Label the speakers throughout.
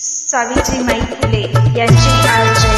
Speaker 1: सावित्रीमाई फुले यांचे आयोजन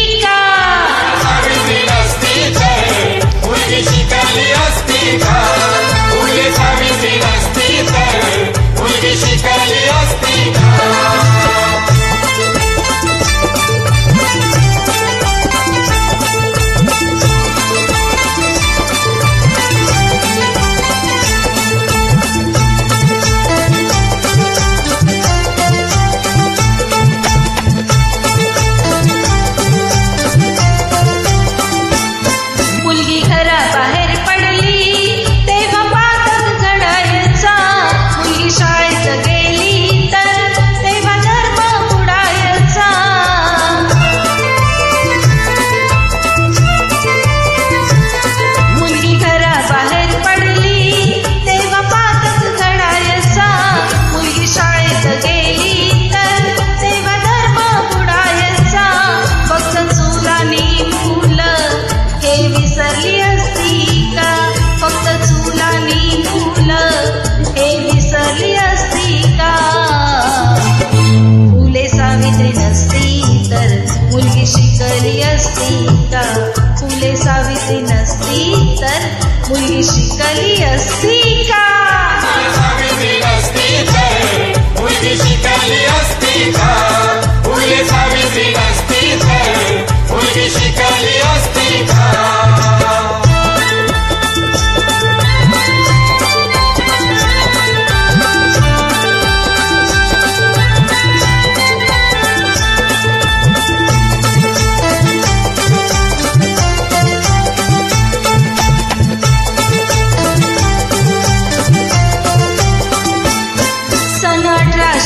Speaker 2: मुलगी असती का फुले सावित्री नसती तर मुलगी शिकली असती का
Speaker 1: मुलगी शिकली असती का फुले सावित्री मुलगी शिकली असती का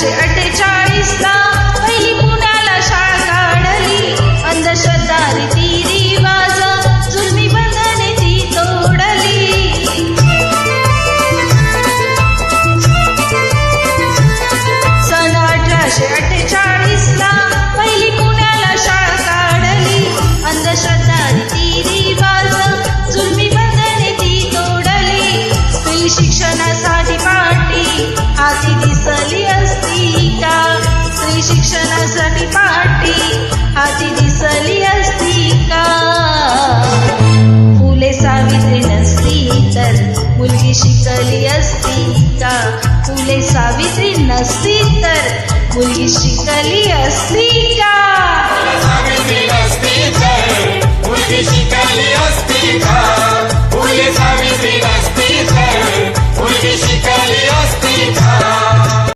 Speaker 1: to a होता. फुले सावित्री नसती तर मुलगी शिकली असती का? मुलगी शिकली असती का?